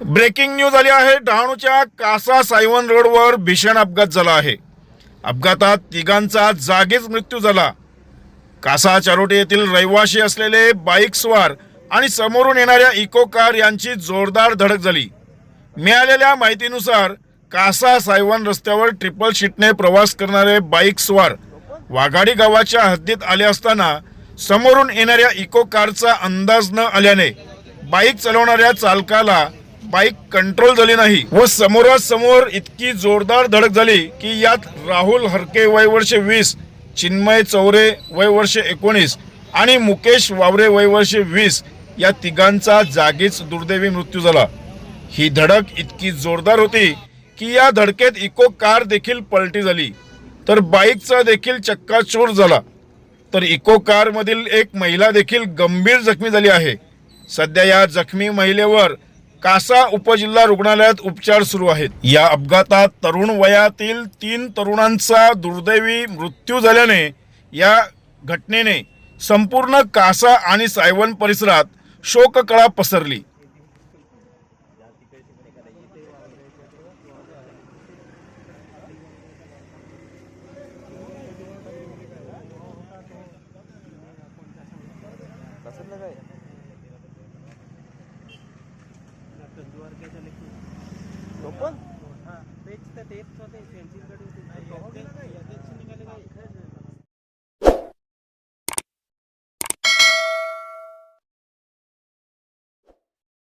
Breaking news आली आहे. डहाणूच्या कासा सायवन रोडवर भीषण अपघात झाला आहे. अपघातात तिघांचा जागीच मृत्यू झाला. कासा चारोटी येथील रहिवाशी असलेले बाईक स्वार आणि समोरून येणाऱ्या इको कार यांची जोरदार धडक झाली. मिळालेल्या माहितीनुसार कासा सायवन रस्त्यावर ट्रिपल शीटने प्रवास करणारे बाईक स्वार वाघाडी गावाच्या हद्दीत आले असताना समोरून येणाऱ्या इको कारचा अंदाज न आल्याने बाईक चालवणाऱ्या चालकाला बाईक कंट्रोल झाली नाही व समोरासमोर इतकी जोरदार धडक झाली की यात राहुल हरके वय वर्ष वीस चिन्मय चौरे वय वर्ष एकोणीस आणि मुकेश वावरे वय वर्ष वीस या तिघांचा जागीच दुर्दैवी मृत्यू झाला. ही धडक इतकी जोरदार होती की या धडकेत इको कार देखील पलटी झाली. तर बाईकचा देखील चक्काचूर झाला. तर इको कारमधील एक महिला देखील गंभीर जखमी झाली आहे. सध्या या जखमी महिलेवर कासा उपजिल्हा रुग्णालयात उपचार सुरू आहेत. या अपघातात तरुण वयातील तीन तरुणांचा दुर्दैवी मृत्यू झाल्याने या घटनेने संपूर्ण कासा आणि सायवन परिसरात शोककळा पसरली. ओपन हां तेच तर तेच होते त्यांची गाडी होती